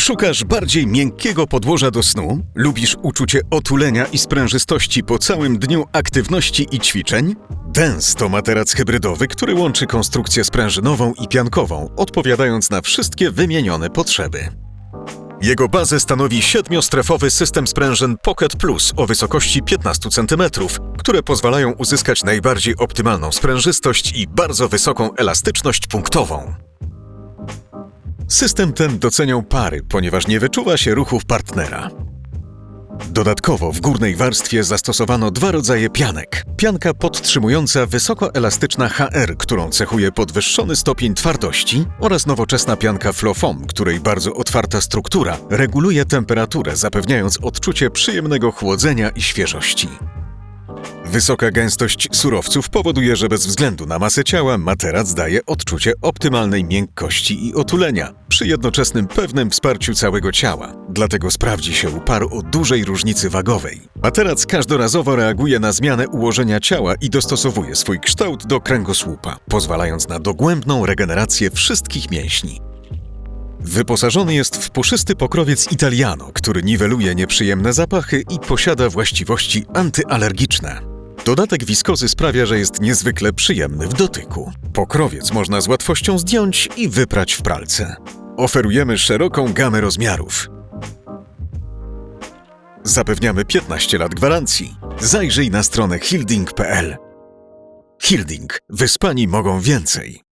Szukasz bardziej miękkiego podłoża do snu? Lubisz uczucie otulenia i sprężystości po całym dniu aktywności i ćwiczeń? Dens to materac hybrydowy, który łączy konstrukcję sprężynową i piankową, odpowiadając na wszystkie wymienione potrzeby. Jego bazę stanowi siedmiostrefowy system sprężyn Pocket Plus o wysokości 15 cm, które pozwalają uzyskać najbardziej optymalną sprężystość i bardzo wysoką elastyczność punktową. System ten docenią pary, ponieważ nie wyczuwa się ruchów partnera. Dodatkowo w górnej warstwie zastosowano dwa rodzaje pianek. Pianka podtrzymująca wysokoelastyczna HR, którą cechuje podwyższony stopień twardości oraz nowoczesna pianka Flowfoam, której bardzo otwarta struktura reguluje temperaturę, zapewniając odczucie przyjemnego chłodzenia i świeżości. Wysoka gęstość surowców powoduje, że bez względu na masę ciała materac daje odczucie optymalnej miękkości i otulenia, przy jednoczesnym pewnym wsparciu całego ciała. Dlatego sprawdzi się u par o dużej różnicy wagowej. Materac każdorazowo reaguje na zmianę ułożenia ciała i dostosowuje swój kształt do kręgosłupa, pozwalając na dogłębną regenerację wszystkich mięśni. Wyposażony jest w puszysty pokrowiec Italiano, który niweluje nieprzyjemne zapachy i posiada właściwości antyalergiczne. Dodatek wiskozy sprawia, że jest niezwykle przyjemny w dotyku. Pokrowiec można z łatwością zdjąć i wyprać w pralce. Oferujemy szeroką gamę rozmiarów. Zapewniamy 15 lat gwarancji. Zajrzyj na stronę hilding.pl. Hilding. Wyspani mogą więcej.